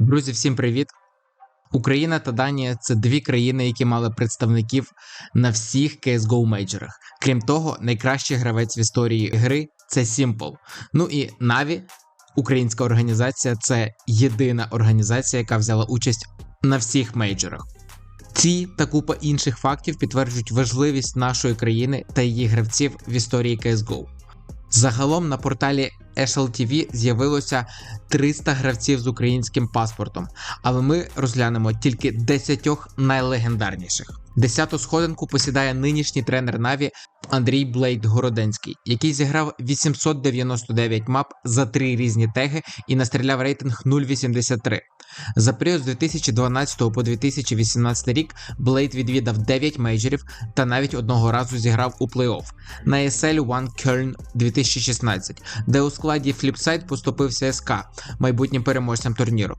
Друзі, всім привіт! Україна та Данія це дві країни, які мали представників на всіх CSGO мейджорах. Крім того, найкращий гравець в історії гри це Simple. Ну і Na'Vi, українська організація, це єдина організація, яка взяла участь на всіх мейджорах. Ці та купа інших фактів підтверджують важливість нашої країни та її гравців в історії CSGO. Загалом на порталі SLTV з'явилося 300 гравців з українським паспортом, але ми розглянемо тільки 10 найлегендарніших. Десяту сходинку посідає нинішній тренер Наві Андрій Блейд Городенський, який зіграв 899 мап за три різні теги і настріляв рейтинг 0.83. За період з 2012 по 2018 рік Блейд відвідав 9 мейджорів та навіть одного разу зіграв у плей-офф на ESL One Köln 2016, де у складі Flipside поступився СК, майбутнім переможцем турніру.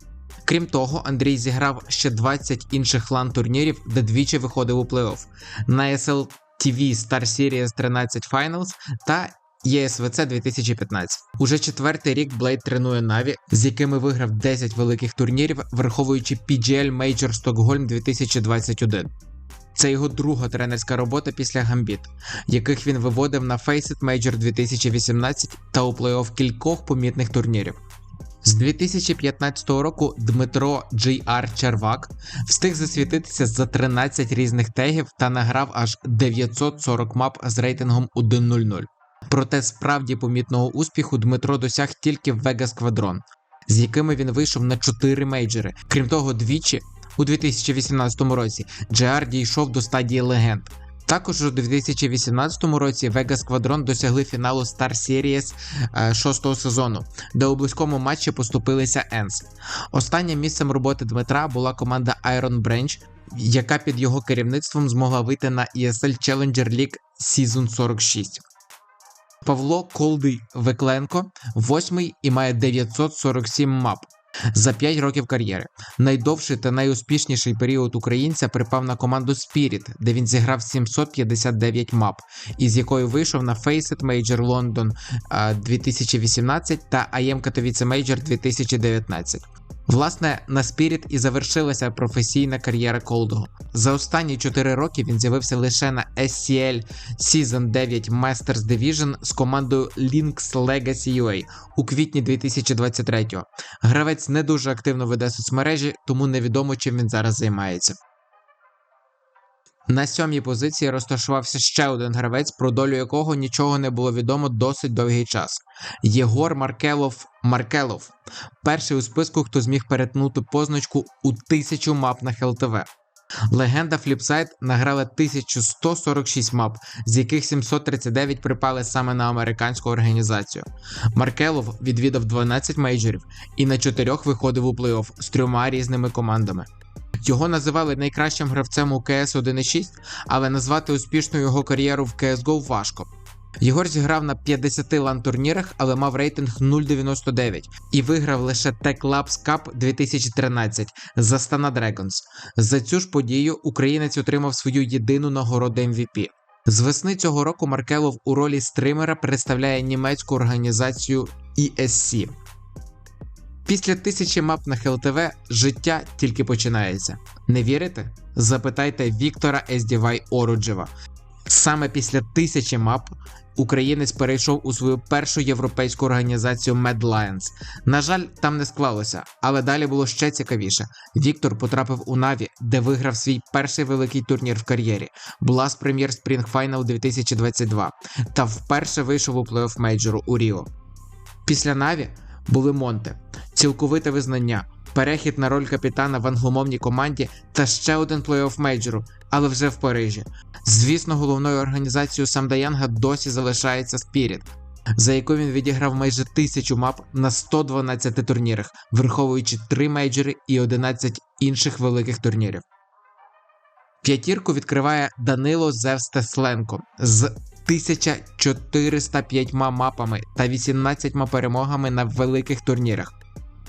Крім того, Андрій зіграв ще 20 інших лан турнірів, де двічі виходив у плей-офф на ESL TV Star Series 13 Finals та ЄСВЦ 2015. Уже четвертий рік Блейд тренує Наві, з якими виграв 10 великих турнірів, враховуючи PGL Major Stockholm 2021. Це його друга тренерська робота після Гамбіт, яких він виводив на Faceit Major 2018 та у плей-офф кількох помітних турнірів. З 2015 року Дмитро Джей.Ар Червак встиг засвітитися за 13 різних тегів та награв аж 940 мап з рейтингом 1.00. Проте справді помітного успіху Дмитро досяг тільки в Vegas Squadron, з якими він вийшов на 4 мейджори. Крім того, двічі у 2018 році Джеар дійшов до стадії легенд. Також у 2018 році Vegas Squadron досягли фіналу Star Series 6 сезону, де у близькому матчі поступилися Енс. Останнім місцем роботи Дмитра була команда Iron Branch, яка під його керівництвом змогла вийти на ESL Challenger League Season 46. Павло Колдий Векленко, восьмий і має 947 мап. За 5 років кар'єри найдовший та найуспішніший період українця припав на команду Spirit, де він зіграв 759 мап, із якою вийшов на Faceit Major London 2018 та IM Katowice Major 2019. Власне, на Spirit і завершилася професійна кар'єра Колдого. За останні 4 роки він з'явився лише на SCL Season 9 Masters Division з командою Lynx Legacy UA у квітні 2023-го. Гравець не дуже активно веде соцмережі, тому невідомо чим він зараз займається. На сьомій позиції розташувався ще один гравець, про долю якого нічого не було відомо досить довгий час. Єгор Маркелов Маркелов, перший у списку, хто зміг перетнути позначку у тисячу мап на ХЛТВ. Легенда Flipside награла 1146 мап, з яких 739 припали саме на американську організацію. Маркелов відвідав 12 мейджорів і на чотирьох виходив у плей-офф з трьома різними командами. Його називали найкращим гравцем у КС 1.6, але назвати успішну його кар'єру в CSGO важко. Єгор зіграв на 50 лан турнірах, але мав рейтинг 0.99 і виграв лише Tech Labs Cup 2013 за Stana Dragons. За цю ж подію українець отримав свою єдину нагороду MVP. З весни цього року Маркелов у ролі стримера представляє німецьку організацію ESC. Після тисячі мап на ХЛТВ життя тільки починається. Не вірите? Запитайте Віктора Ездівай Оруджева. Саме після тисячі мап українець перейшов у свою першу європейську організацію Mad Lions. На жаль, там не склалося, але далі було ще цікавіше. Віктор потрапив у Наві, де виграв свій перший великий турнір в кар'єрі Blast Premier Spring Final 2022 та вперше вийшов у плей-офф мейджору у Ріо. Після Наві були Монте, цілковите визнання, перехід на роль капітана в англомовній команді та ще один плей-офф мейджору, але вже в Парижі. Звісно, головною організацією Самдаянга досі залишається Spirit, за яку він відіграв майже тисячу мап на 112 турнірах, враховуючи 3 мейджори і 11 інших великих турнірів. П'ятірку відкриває Данило Зевс Тесленко з 1405 мапами та 18 перемогами на великих турнірах.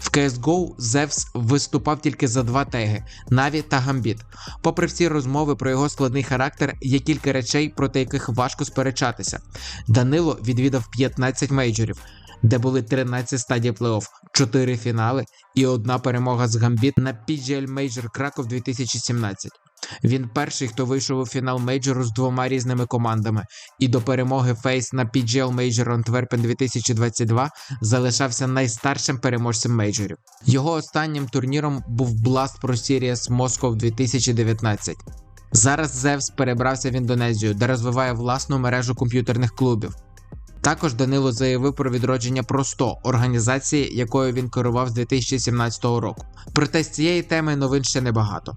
В CSGO Зевс виступав тільки за два теги Наві та Гамбіт. Попри всі розмови про його складний характер, є кілька речей, проти яких важко сперечатися. Данило відвідав 15 мейджорів. де були 13 стадій плей-офф, 4 фінали і одна перемога з Гамбіт на PGL Major Краков 2017. Він перший, хто вийшов у фінал мейджору з двома різними командами, і до перемоги Фейс на PGL Major Antwerpen 2022 залишався найстаршим переможцем мейджорів. Його останнім турніром був Blast Pro Series Moscow 2019. Зараз Зевс перебрався в Індонезію, де розвиває власну мережу комп'ютерних клубів. Також Данило заявив про відродження Просто організації, якою він керував з 2017 року. Проте з цієї теми новин ще небагато.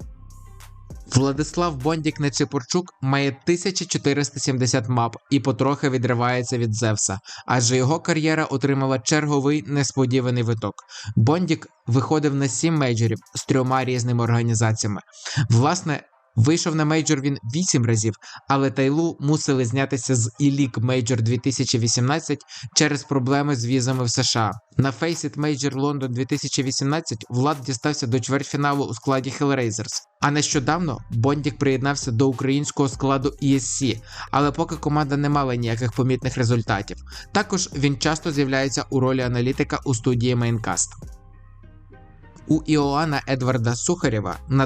Владислав Бондік Нечипорчук має 1470 мап і потрохи відривається від Зевса, адже його кар'єра отримала черговий несподіваний виток. Бондік виходив на сім мейджорів з трьома різними організаціями. Власне, Вийшов на мейджор він 8 разів, але Тайлу мусили знятися з E-League Major 2018 через проблеми з візами в США. На Faceit Major London 2018 Влад дістався до чвертьфіналу у складі Hellraisers. А нещодавно Бондік приєднався до українського складу ESC, але поки команда не мала ніяких помітних результатів. Також він часто з'являється у ролі аналітика у студії Maincast. У Іоанна Едварда Сухарєва на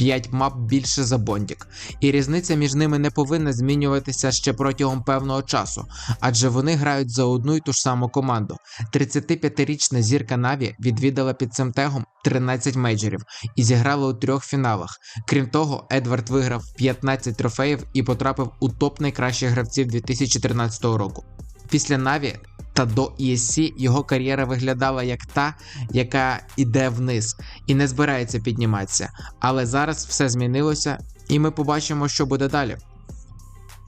25 мап більше за Бондік, і різниця між ними не повинна змінюватися ще протягом певного часу, адже вони грають за одну й ту ж саму команду. 35-річна зірка Наві відвідала під цим тегом 13 мейджорів і зіграла у трьох фіналах. Крім того, Едвард виграв 15 трофеїв і потрапив у топ найкращих гравців 2013 року. Після Наві та до ESC його кар'єра виглядала як та, яка йде вниз і не збирається підніматися. Але зараз все змінилося, і ми побачимо, що буде далі.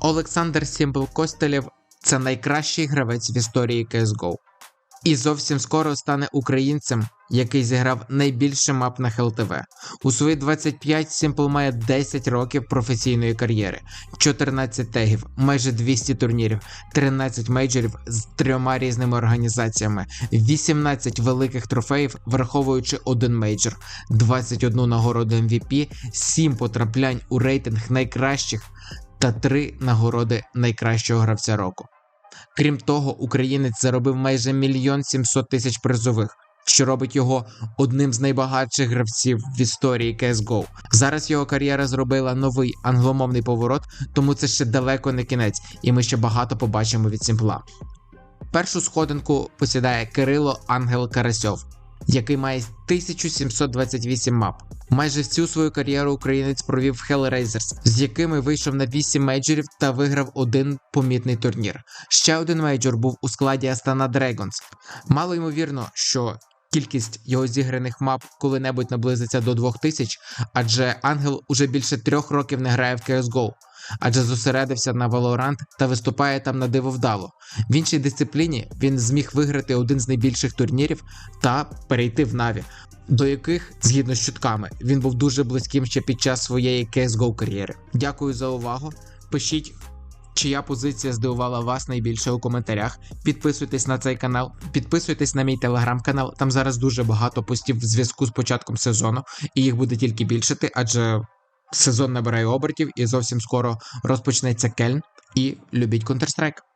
Олександр Сімбл Костелєв це найкращий гравець в історії CSGO. І зовсім скоро стане українцем, який зіграв найбільше мап на ХЛТВ. У свої 25 Simple має 10 років професійної кар'єри, 14 тегів, майже 200 турнірів, 13 мейджорів з трьома різними організаціями, 18 великих трофеїв, враховуючи один мейджор, 21 нагороду MVP, 7 потраплянь у рейтинг найкращих та 3 нагороди найкращого гравця року. Крім того, українець заробив майже мільйон сімсот тисяч призових, що робить його одним з найбагатших гравців в історії CSGO. Зараз його кар'єра зробила новий англомовний поворот, тому це ще далеко не кінець, і ми ще багато побачимо від Сімпла. Першу сходинку посідає Кирило Ангел Карасьов, який має 1728 мап. Майже всю свою кар'єру українець провів в Hellraisers, з якими вийшов на 8 мейджорів та виграв один помітний турнір. Ще один мейджор був у складі Astana Dragons. Мало ймовірно, що кількість його зіграних мап коли-небудь наблизиться до 2000, адже Ангел уже більше трьох років не грає в CSGO. Адже зосередився на Valorant та виступає там на диво вдало. В іншій дисципліні він зміг виграти один з найбільших турнірів та перейти в Наві, до яких, згідно з чутками, він був дуже близьким ще під час своєї CSGO кар'єри. Дякую за увагу. Пишіть. Чия позиція здивувала вас найбільше у коментарях? Підписуйтесь на цей канал, підписуйтесь на мій телеграм-канал. Там зараз дуже багато постів в зв'язку з початком сезону, і їх буде тільки більшити, адже сезон набирає обертів і зовсім скоро розпочнеться кельн. І любіть Counter-Strike.